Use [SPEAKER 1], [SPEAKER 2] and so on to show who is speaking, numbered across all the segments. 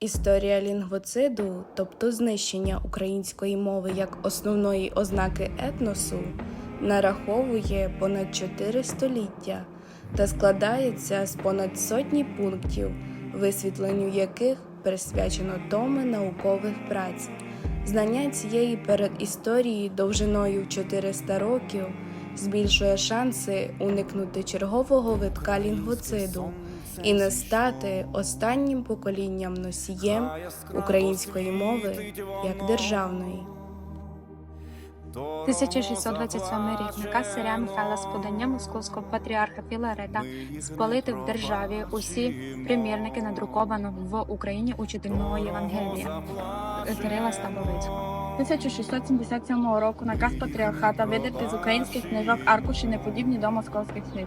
[SPEAKER 1] Історія лінгвоциду, тобто знищення української мови як основної ознаки етносу, нараховує понад 4 століття та складається з понад сотні пунктів, висвітленню яких присвячено томи наукових праць. Знання цієї передісторії довжиною в 400 років збільшує шанси уникнути чергового витка лінгвоциду і не стати останнім поколінням носієм української мови як державної.
[SPEAKER 2] 1627 рік наказ царя Михайла з подання московського патріарха Філарета спалити в державі усі примірники надрукованого в Україні учительного Євангелія Кирила Стабовицького. 1677 року наказ патріархата видати з українських книжок аркуші неподібні до московських книг.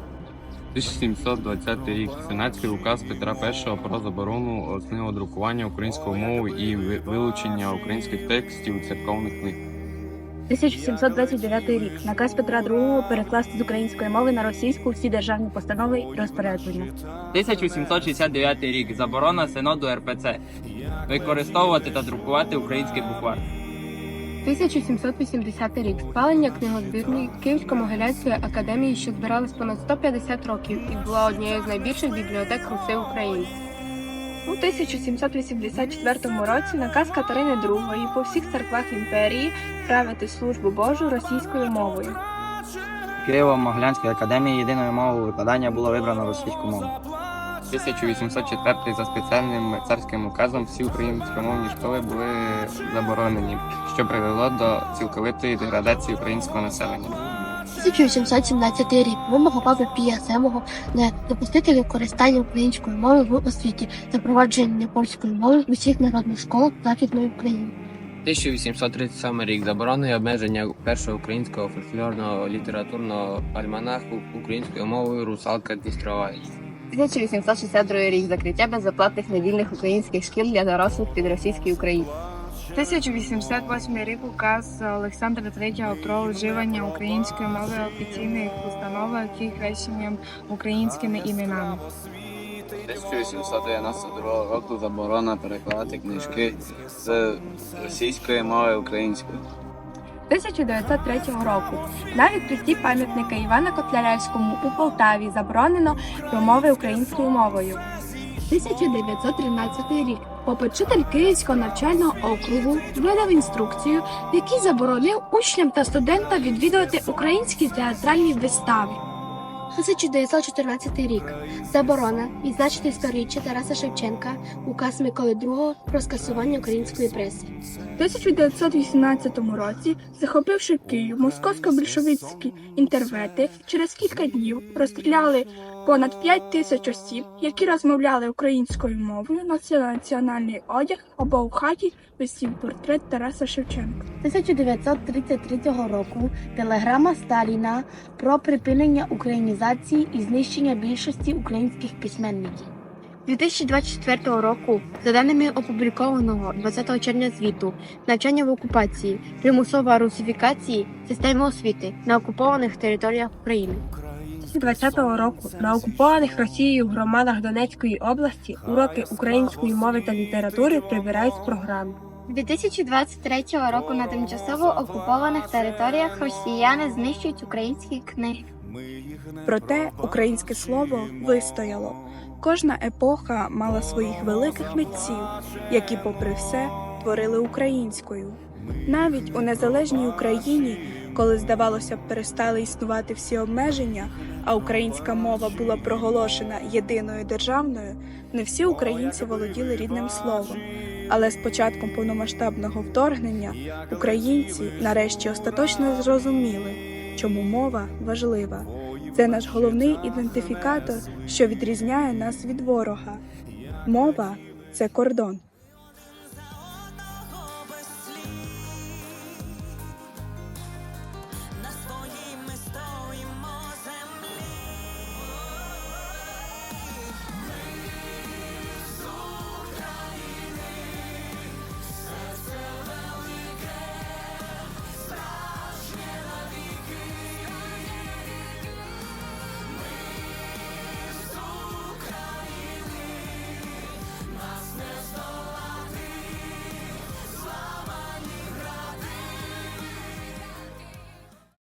[SPEAKER 3] 1720 рік Сенатський указ Петра І про заборону основного друкування українською мовою і ви- вилучення українських текстів у церковних книг.
[SPEAKER 2] 1729 рік наказ Петра II перекласти з української мови на російську всі державні постанови і розпорядження.
[SPEAKER 4] 1769 рік. Заборона синоду РПЦ. Використовувати та друкувати український буквар.
[SPEAKER 2] 1780 рік спалення книгозбірні Київсько-Могилянської академії, що збиралась понад 150 років і була однією з найбільших бібліотек Руси в Україні. У 1784 році наказ Катерини II по всіх церквах імперії правити службу Божу російською мовою.
[SPEAKER 4] Києво-Могилянської академії єдиною мовою викладання було вибрано російську мову.
[SPEAKER 3] 1804 за спеціальним царським указом всі українськомовні школи були заборонені, що привело до цілковитої деградації українського населення.
[SPEAKER 5] 1817 рік вимога папи Пія VII не допустити використання української мови в освіті, запровадження польської мови в усіх народних школах Західної України.
[SPEAKER 4] 1837 рік. Заборона і обмеження першого українського фольклорного літературного альманаху українською мовою Русалка Дністрова.
[SPEAKER 2] 1862 рік закриття безоплатних недільних українських шкіл для дорослих під російський України. 1808 рік указ Олександра III про вживання української мови офіційних установах і хрещенням українськими іменами.
[SPEAKER 3] 1892 року заборона перекладати книжки з російської мови українською.
[SPEAKER 2] 1903 року на відкритті пам'ятника Івана Котляревському у Полтаві заборонено промови українською мовою.
[SPEAKER 5] 1913 рік попечитель Київського навчального округу видав інструкцію, в якій заборонив учням та студентам відвідувати українські театральні вистави. 1914 рік. Заборона. Відзначити сторіччя Тараса Шевченка, указ Миколи II про скасування української преси.
[SPEAKER 6] У 1918 році, захопивши Київ, московсько-більшовицькі інтервети через кілька днів розстріляли понад 5 тисяч осіб, які розмовляли українською мовою, носили національний одяг або в хаті висів портрет Тараса Шевченка.
[SPEAKER 5] 1933 року телеграма Сталіна про припинення українізації і знищення більшості українських письменників. 2024 року, за даними опублікованого 20 червня звіту, навчання в окупації, примусова русифікації системи освіти на окупованих територіях України.
[SPEAKER 6] 2020 року на окупованих Росією громадах Донецької області уроки української мови та літератури прибирають з програми.
[SPEAKER 5] 2023 року на тимчасово окупованих територіях росіяни знищують українські книги.
[SPEAKER 6] Проте українське слово вистояло. Кожна епоха мала своїх великих митців, які, попри все, творили українською. Навіть у незалежній Україні, коли здавалося б, перестали існувати всі обмеження, а українська мова була проголошена єдиною державною, не всі українці володіли рідним словом. Але з початком повномасштабного вторгнення українці нарешті остаточно зрозуміли, чому мова важлива. Це наш головний ідентифікатор, що відрізняє нас від ворога. Мова це кордон.